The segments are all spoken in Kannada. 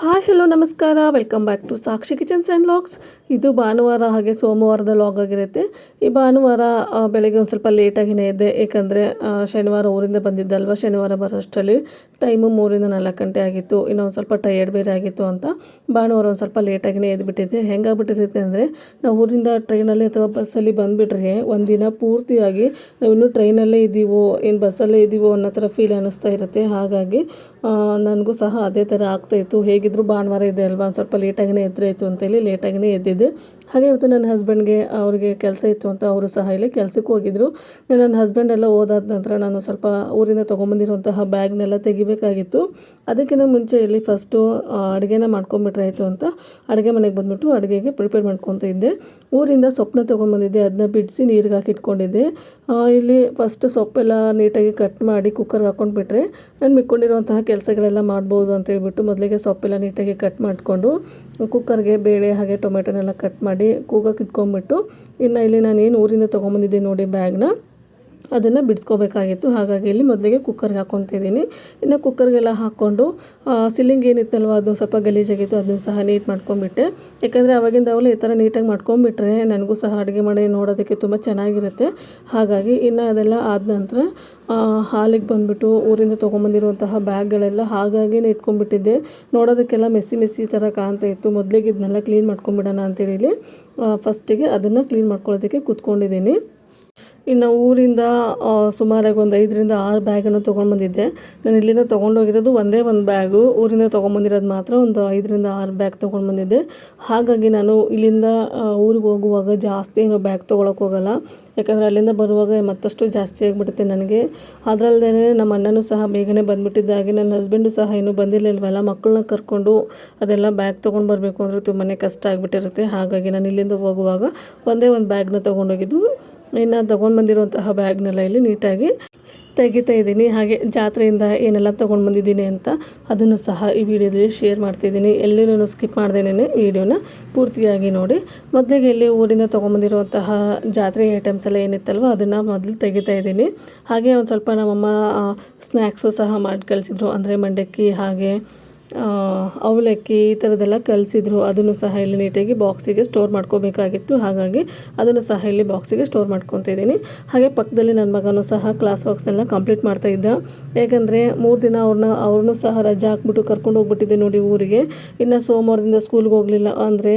ಹಾಯ್ ಹಲೋ ನಮಸ್ಕಾರ. Welcome back to Sakshi kitchens and logs ಇದು ಭಾನುವಾರ ಹಾಗೆ ಸೋಮವಾರದ ಲಾಗ್ ಆಗಿರುತ್ತೆ. ಈ ಭಾನುವಾರ ಬೆಳಗ್ಗೆ ಒಂದು ಸ್ವಲ್ಪ ಲೇಟಾಗಿನೇ ಇದೆ. ಏಕೆಂದರೆ ಶನಿವಾರ ಊರಿಂದ ಬಂದಿದ್ದಲ್ವ? ಶನಿವಾರ ಬರೋಷ್ಟರಲ್ಲಿ. ಟೈಮು ಮೂರಿಂದ ನಾಲ್ಕು ಗಂಟೆ ಆಗಿತ್ತು ಇನ್ನೂ ಒಂದು ಸ್ವಲ್ಪ ಟಯರ್ಡ್ ಬೇರೆ ಆಗಿತ್ತು ಅಂತ ಭಾನುವಾರ ಒಂದು ಸ್ವಲ್ಪ ಲೇಟಾಗಿನೇ ಎದ್ಬಿಟ್ಟಿದ್ದೆ. ಹೆಂಗಾಗ್ಬಿಟ್ಟಿರುತ್ತೆ ಅಂದರೆ, ನಾವು ಊರಿಂದ ಟ್ರೈನಲ್ಲಿ ಅಥವಾ ಬಸ್ಸಲ್ಲಿ ಬಂದುಬಿಟ್ರೆ ಒಂದಿನ ಪೂರ್ತಿಯಾಗಿ ನಾವು ಇನ್ನೂ ಟ್ರೈನಲ್ಲೇ ಇದ್ದೀವೋ ಏನು ಬಸ್ಸಲ್ಲೇ ಇದ್ದೀವೋ ಅನ್ನೋ ಥರ ಫೀಲ್ ಅನ್ನಿಸ್ತಾ ಇರುತ್ತೆ. ಹಾಗಾಗಿ ನನಗೂ ಸಹ ಅದೇ ಥರ ಆಗ್ತಾಯಿತ್ತು ಹೇಗಿದ್ದರೂ ಭಾನುವಾರ ಇದೆ ಅಲ್ವಾ? ಒಂದು ಸ್ವಲ್ಪ ಲೇಟಾಗಿನೇ ಎದ್ದರೆ ಆಯಿತು ಅಂತೇಳಿ ಲೇಟಾಗಿನೇ ಎದ್ದಿದ್ದೆ. ಹಾಗೆ ಇವತ್ತು ನನ್ನ ಹಸ್ಬೆಂಡ್ಗೆ ಅವರಿಗೆ ಕೆಲಸ ಇತ್ತು ಅಂತ ಅವರು ಸಹ ಇಲ್ಲಿ ಕೆಲಸಕ್ಕೆ ಹೋಗಿದ್ರು. ನನ್ನ ಹಸ್ಬೆಂಡ್ ಎಲ್ಲ ಹೋದಾದ ನಂತರ ನಾನು ಸ್ವಲ್ಪ ಊರಿಂದ ತೊಗೊಂಬಂದಿರುವಂತಹ ಬ್ಯಾಗ್ನೆಲ್ಲ ತೆಗಿಬೇಕಾಗಿತ್ತು. ಅದಕ್ಕಿಂತ ಮುಂಚೆ ಇಲ್ಲಿ ಫಸ್ಟು ಅಡುಗೆನ ಮಾಡ್ಕೊಂಬಿಟ್ರಾಯಿತು ಅಂತ ಅಡುಗೆ ಮನೆಗೆ ಬಂದುಬಿಟ್ಟು ಅಡುಗೆಗೆ ಪ್ರಿಪೇರ್ ಮಾಡ್ಕೊತ ಇದ್ದೆ. ಊರಿಂದ ಸೊಪ್ಪನ್ನ ತೊಗೊಂಡು ಬಂದಿದ್ದೆ ಅದನ್ನ ಬಿಡಿಸಿ ನೀರಿಗೆ ಹಾಕಿ ಇಟ್ಕೊಂಡಿದ್ದೆ ಇಲ್ಲಿ ಫಸ್ಟ್ ಸೊಪ್ಪೆಲ್ಲ ನೀಟಾಗಿ ಕಟ್ ಮಾಡಿ ಕುಕ್ಕರ್ಗೆ ಹಾಕ್ಕೊಂಡ್ಬಿಟ್ರೆ ನಾನು ಮಿಕ್ಕೊಂಡಿರುವಂತಹ ಕೆಲಸಗಳೆಲ್ಲ ಮಾಡ್ಬೋದು ಅಂತ ಹೇಳ್ಬಿಟ್ಟು ಮೊದಲಿಗೆ ಸೊಪ್ಪೆಲ್ಲ ನೀಟಾಗಿ ಕಟ್ ಮಾಡಿಕೊಂಡು ಕುಕ್ಕರ್ಗೆ ಬೇಳೆ ಹಾಗೆ ಟೊಮೆಟೊನೆಲ್ಲ ಕಟ್ ಮಾಡಿ ಕೂಗಕ್ಕೆ ಇಟ್ಕೊಂಡ್ಬಿಟ್ಟು ಇನ್ನು ಇಲ್ಲಿ ನಾನು ಏನು ಊರಿಂದ ತೊಗೊಂಬಂದಿದ್ದೆ ನೋಡಿ ಬ್ಯಾಗ್ನ. ಅದನ್ನು ಬಿಡಿಸ್ಕೋಬೇಕಾಗಿತ್ತು. ಹಾಗಾಗಿ ಇಲ್ಲಿ ಮೊದಲಿಗೆ ಕುಕ್ಕರ್ಗೆ ಹಾಕ್ಕೊತಿದ್ದೀನಿ. ಇನ್ನು ಕುಕ್ಕರ್ಗೆಲ್ಲ ಹಾಕ್ಕೊಂಡು ಸಿಲಿಂಗ್ ಏನಿತ್ತಲ್ವ, ಅದು ಸ್ವಲ್ಪ ಗಲೀಜಾಗಿತ್ತು, ಅದನ್ನು ಸಹ ನೀಟ್ ಮಾಡ್ಕೊಂಬಿಟ್ಟೆ ಯಾಕಂದರೆ ಅವಾಗಿಂದ ಅವಲೇ ಈ ಥರ ನೀಟಾಗಿ ಮಾಡ್ಕೊಂಬಿಟ್ರೆ ನನಗೂ ಸಹ ಅಡುಗೆ ಮಾಡಿ ನೋಡೋದಕ್ಕೆ ತುಂಬ ಚೆನ್ನಾಗಿರುತ್ತೆ. ಹಾಗಾಗಿ ಇನ್ನು ಅದೆಲ್ಲ ಆದ ನಂತರ ಹಾಲಿಗೆ ಬಂದುಬಿಟ್ಟು ಊರಿಂದ ತೊಗೊಂಬಂದಿರುವಂತಹ ಬ್ಯಾಗ್ಗಳೆಲ್ಲ ಹಾಗಾಗಿನೇ ಇಟ್ಕೊಂಡ್ಬಿಟ್ಟಿದ್ದೆ. ನೋಡೋದಕ್ಕೆಲ್ಲ ಮೆಸ್ಸಿ ಮೆಸ್ಸಿ ಥರ ಕಾಣ್ತಾ ಇತ್ತು. ಮೊದಲಿಗೆ ಇದನ್ನೆಲ್ಲ ಕ್ಲೀನ್ ಮಾಡ್ಕೊಂಬಿಡೋಣ ಅಂತೇಳಿ ಫಸ್ಟಿಗೆ ಅದನ್ನು ಕ್ಲೀನ್ ಮಾಡ್ಕೊಳ್ಳೋದಕ್ಕೆ ಕೂತ್ಕೊಂಡಿದ್ದೀನಿ. ಇನ್ನು ಊರಿಂದ ಸುಮಾರಾಗಿ ಒಂದು ಐದರಿಂದ ಆರು ಬ್ಯಾಗನ್ನು ತೊಗೊಂಡು ಬಂದಿದ್ದೆ. ನಾನು ಇಲ್ಲಿಂದ ತೊಗೊಂಡೋಗಿರೋದು ಒಂದೇ ಒಂದು ಬ್ಯಾಗು. ಊರಿಂದ ತೊಗೊಂಬಂದಿರೋದು ಮಾತ್ರ ಒಂದು ಐದರಿಂದ ಆರು ಬ್ಯಾಗ್ ತೊಗೊಂಡು ಬಂದಿದ್ದೆ. ಹಾಗಾಗಿ ನಾನು ಇಲ್ಲಿಂದ ಊರಿಗೆ ಹೋಗುವಾಗ ಜಾಸ್ತಿ ಏನು ಬ್ಯಾಗ್ ತೊಗೊಳಕ್ಕೆ ಹೋಗಲ್ಲ. ಯಾಕಂದರೆ ಅಲ್ಲಿಂದ ಬರುವಾಗ ಮತ್ತಷ್ಟು ಜಾಸ್ತಿ ಆಗಿಬಿಡುತ್ತೆ ನನಗೆ. ಅದರಲ್ಲದೇ ನಮ್ಮ ಅಣ್ಣನೂ ಸಹ ಬೇಗನೆ ಬಂದುಬಿಟ್ಟಿದ್ದಾಗೆ ನನ್ನ ಹಸ್ಬೆಂಡು ಸಹ ಇನ್ನೂ ಬಂದಿರಲಿಲ್ವಲ್ಲ ಮಕ್ಕಳನ್ನ ಕರ್ಕೊಂಡು ಅದೆಲ್ಲ ಬ್ಯಾಗ್ ತೊಗೊಂಡು ಬರಬೇಕು ಅಂದರೆ ತುಂಬಾ ಕಷ್ಟ ಆಗಿಬಿಟ್ಟಿರುತ್ತೆ. ಹಾಗಾಗಿ ನಾನು ಇಲ್ಲಿಂದ ಹೋಗುವಾಗ ಒಂದೇ ಒಂದು ಬ್ಯಾಗ್ನ ತೊಗೊಂಡೋಗಿದ್ದು ಇನ್ನು ತೊಗೊಂಡು ಬಂದಿರುವಂತಹ ಬ್ಯಾಗ್ನೆಲ್ಲ ಇಲ್ಲಿ ನೀಟಾಗಿ ತೆಗಿತಾ ಇದ್ದೀನಿ. ಹಾಗೆ ಜಾತ್ರೆಯಿಂದ ಏನೆಲ್ಲ ತೊಗೊಂಡು ಬಂದಿದ್ದೀನಿ ಅಂತ ಅದನ್ನು ಸಹ ಈ ವಿಡಿಯೋದಲ್ಲಿ ಶೇರ್ ಮಾಡ್ತಿದ್ದೀನಿ ಎಲ್ಲೂ ಸ್ಕಿಪ್ ಮಾಡ್ದೇನೆ ವಿಡಿಯೋನ ಪೂರ್ತಿಯಾಗಿ ನೋಡಿ. ಮೊದಲಿಗೆ ಇಲ್ಲಿ ಊರಿಂದ ತೊಗೊಂಬಂದಿರುವಂತಹ ಜಾತ್ರೆ ಐಟಮ್ಸ್ ಎಲ್ಲ ಏನಿತ್ತಲ್ವ, ಅದನ್ನು ಮೊದಲು ತೆಗಿತಾ ಇದ್ದೀನಿ. ಹಾಗೆ ಒಂದು ಸ್ವಲ್ಪ ನಮ್ಮಮ್ಮ ಸ್ನ್ಯಾಕ್ಸು ಸಹ ಮಾಡಿ ಕಳಿಸಿದ್ರು ಅಂದರೆ ಮಂಡಕ್ಕಿ, ಹಾಗೆ ಅವಲಕ್ಕಿ ಈ ಥರದ್ದೆಲ್ಲ ಕಲಿಸಿದ್ರು. ಅದನ್ನು ಸಹ ಇಲ್ಲಿ ನೀಟಾಗಿ ಬಾಕ್ಸಿಗೆ ಸ್ಟೋರ್ ಮಾಡ್ಕೋಬೇಕಾಗಿತ್ತು. ಹಾಗಾಗಿ ಅದನ್ನು ಸಹ ಇಲ್ಲಿ ಬಾಕ್ಸಿಗೆ ಸ್ಟೋರ್ ಮಾಡ್ಕೊತಿದ್ದೀನಿ. ಹಾಗೆ ಪಕ್ಕದಲ್ಲಿ ನನ್ನ ಮಗನೂ ಸಹ ಕ್ಲಾಸ್ ವರ್ಕ್ಸ್ ಎಲ್ಲ ಕಂಪ್ಲೀಟ್ ಮಾಡ್ತಾ ಇದ್ದ. ಯಾಕಂದರೆ ಮೂರು ದಿನ ಅವ್ರನ್ನ ಅವ್ರನ್ನೂ ಸಹ ರಜೆ ಹಾಕ್ಬಿಟ್ಟು ಕರ್ಕೊಂಡು ಹೋಗ್ಬಿಟ್ಟಿದ್ದೆ ನೋಡಿ ಊರಿಗೆ. ಇನ್ನು ಸೋಮವಾರದಿಂದ ಸ್ಕೂಲ್ಗೆ ಹೋಗಲಿಲ್ಲ. ಅಂದರೆ